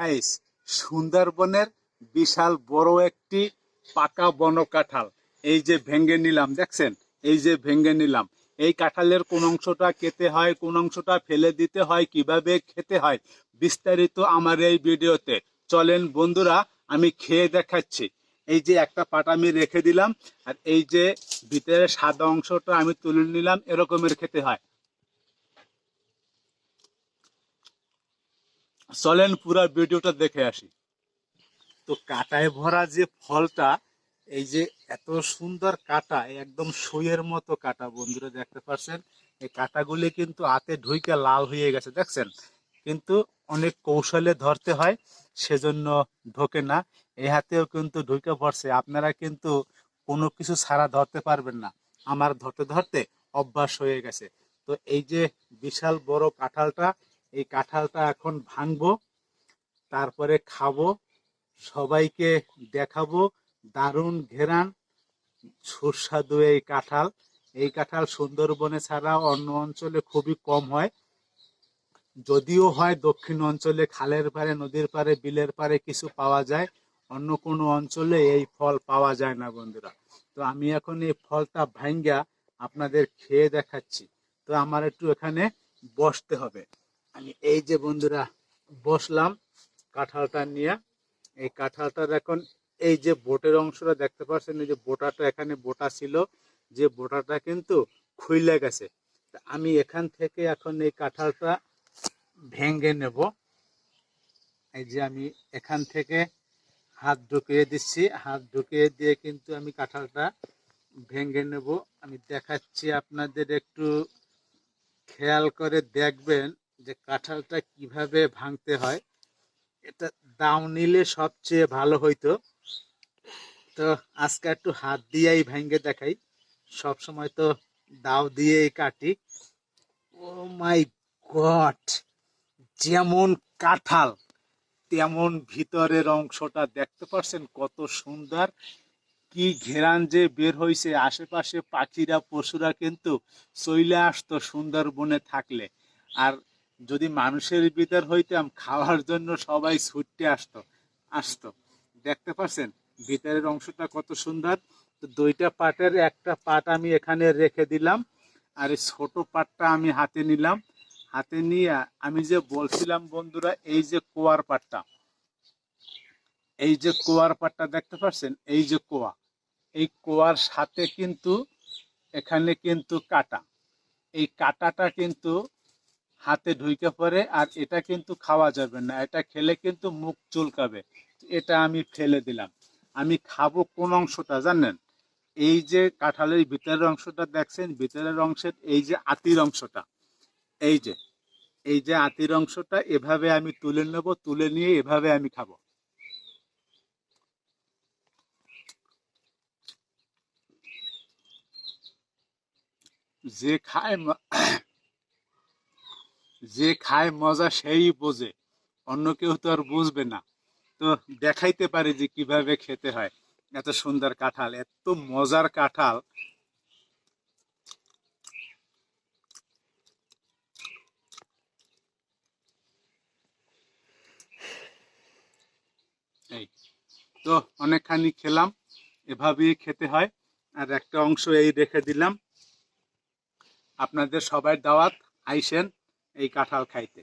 Guys সুন্দরবনের বিশাল বড় একটি পাকা বন কাঁঠাল। এই যে ভেঙে নিলাম, দেখছেন? এই যে ভেঙে নিলাম। এই কাঁঠালের কোন অংশটা খেতে হয়, কোন অংশটা ফেলে দিতে হয়, কীভাবে খেতে হয়, বিস্তারিত আমার এই ভিডিওতে। চলেন বন্ধুরা, আমি খেয়ে দেখাচ্ছি। এই যে একটা পাটা আমি রেখে দিলাম, আর এই যে ভিতরে সাদা অংশটা আমি তুলে নিলাম, এরকমের খেতে হয়। চলেন পুরো ভিডিওটা দেখে আসি। তো কাটায় ভরা যে ফলটা, এই যে এত সুন্দর কাটা, একদম সুইয়ের মতো কাটা বন্ধুরা দেখতে পাচ্ছেন, এই কাটাগুলি কিন্তু হাতে ঢুইকে লাল হয়ে গেছে, দেখছেন? কিন্তু অনেক কৌশলে ধরতে হয়, সেজন্য ঢোকে না। এই হাতেও কিন্তু ঢুকে পড়ছে। আপনারা কিন্তু কোনো কিছু ছাড়া ধরতে পারবেন না। আমার ধরতে ধরতে অভ্যাস হয়ে গেছে। তো এই যে বিশাল বড় কাঁঠালটা এই কাঁঠালটা এখন ভাঙবো, তারপরে খাব, সবাইকে দেখাবো, দারুণ ঘেরান, সুস্বাদু এই কাঁঠাল। এই কাঁঠাল সুন্দরবনে ছাড়া অন্য অঞ্চলে খুবই কম হয়। যদিও হয় দক্ষিণ অঞ্চলে, খালের পারে নদীর পারে বিলের পারে কিছু পাওয়া যায়, অন্য কোনো অঞ্চলে এই ফল পাওয়া যায় না বন্ধুরা। তো আমি এখন এই ফলটা ভাঙ্গা আপনাদের খেয়ে দেখাচ্ছি। তো আমার একটু এখানে বসতে হবে। আমি এই যে বন্ধুরা বসলাম কাঁঠালটা নিয়ে, এই কাঁঠালটার এখন এই যে বোটের অংশটা দেখতে পাচ্ছেন, এই যে বোটাটা এখানে বোটা ছিল, যে বোটাটা কিন্তু খুইলে গেছে। আমি এখান থেকে এখন এই কাঁঠালটা ভেঙে নেব। এই যে আমি এখান থেকে হাত ঢুকিয়ে দিচ্ছি, হাত ঢুকিয়ে দিয়ে কিন্তু আমি কাঁঠালটা ভেঙে নেব। আমি দেখাচ্ছি আপনাদের একটু খেয়াল করে দেখবেন। যে কাঁঠালটা কীভাবে ভাঙতে হয়, এটা দাও নিলে সবচেয়ে ভালো হইতো। তো আজকে একটু হাত দিয়েই ভেঙে দেখাই। সব সময় তো দাও দিয়েই কাটি। Oh my god! যেমন কাঁঠাল, তেমন ভিতরের অংশটা দেখতে পাচ্ছেন কত সুন্দর। কি ঘেরান যে বের হয়েছে আশেপাশে পাখিরা, পশুরা কিন্তু চইলে আসতো সুন্দরবনে থাকলে। আর যদি মানুষের ভিতর হইতাম খাওয়ার জন্য সবাই ছুটতে আসতো আসতো। দেখতে পাচ্ছেন ভিতরের অংশটা কত সুন্দর। তো দুইটা পাটের, একটা পাট আমি এখানে রেখে দিলাম, আর এই ছোট পাটটা আমি হাতে নিলাম। হাতে নিয়ে আমি যে বলছিলাম, বন্ধুরা, এই যে কোয়ার পাটটা, এই যে কোয়ার পাটটা দেখতে পাচ্ছেন এই যে কোয়া, এই কোয়ার সাথে কিন্তু, এখানে কিন্তু কাটা। এই কাটাটা কিন্তু হাতে ঢুকে পড়ে আর এটা কিন্তু খাওয়া যাবে না, এটা খেলে কিন্তু মুখ চুলকাবে। এটা আমি ফেলে দিলাম। আমি খাব কোন অংশটা জানেন? এই যে কাঁঠালের ভিতরের অংশটা দেখছেন, ভিতরের অংশের এই যে আতির অংশটা। এই যে এই যে আতির অংশটা এভাবে আমি তুলে নেব, তুলে নিয়ে এভাবে আমি খাব। যে খায় যে খায় মজা সেই বোঝে, অন্য কেউ তো আর বুঝবে না। তো দেখাইতে পারে যে কীভাবে খেতে হয়। এত সুন্দর কাঁঠাল, এত মজার কাঁঠাল। এই, তো অনেকখানি খেলাম, এভাবেই খেতে হয়। আর একটা অংশ এই রেখে দিলাম। আপনাদের সবাই দাওয়াত, আইসেন। এই কাঁঠাল খাইতে।